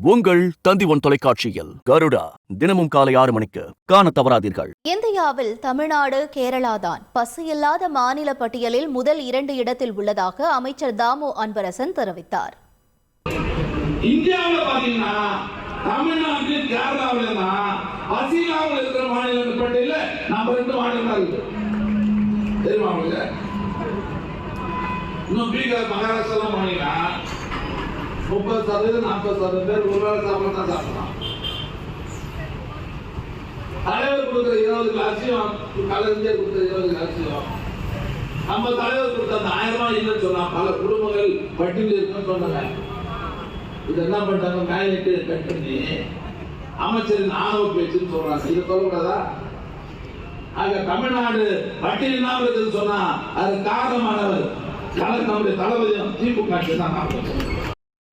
உங்கள் தந்தி ஒன் தொலைக்காட்சியில் கருடா தினமும் காலை ஆறு மணிக்கு காண தவறாதீர்கள். இந்தியாவில் தமிழ்நாடு கேரளா தான் பசியில்லாத மாநில பட்டியலில் முதல் இரண்டு இடத்தில் உள்ளதாக அமைச்சர் தாமு அன்பரசன் தெரிவித்தார். இந்தியாவில் பாத்தீங்கன்னா தமிழ்நாட்டில் கேரளாவில் தான் பசியில்லாமல் இருக்கிற மாநிலங்கள் பட்டியல நம்ம ரெண்டு மாநிலம் தான் இருக்கு. தெரியுமா உங்களுக்கு? இன்னும் பீகார் மகாராஷ்டிரா மாநிலம் முப்பது சதவீதம் நாற்பது சதவீதம் பேர் ஒரு வேளை சாப்பிட தான் சாப்பிடலாம். தலைவர் கொடுக்குற இருபது கிளாஸையும் கலைஞர் கொடுக்குற இருபது கிளாஸையும் நம்ம தலைவர் கொடுத்த அந்த ஆயிரம் ரூபாய் இல்லைன்னு சொன்னா பல குடும்பங்கள் பட்டியல் இருக்குன்னு சொன்னாங்க. இது என்ன பண்றாங்க? மேலிட்டு கட் பண்ணி அமைச்சரின் ஆணவ பேச்சுன்னு சொல்றாங்க. இது சொல்லக்கூடாதா? ஆக தமிழ்நாடு பட்டியல் இல்லாமல் இருக்குன்னு சொன்னா அது காரணமானவர் கல- நம்முடைய தளபதியும் திமுக ஆட்சி தான் நான்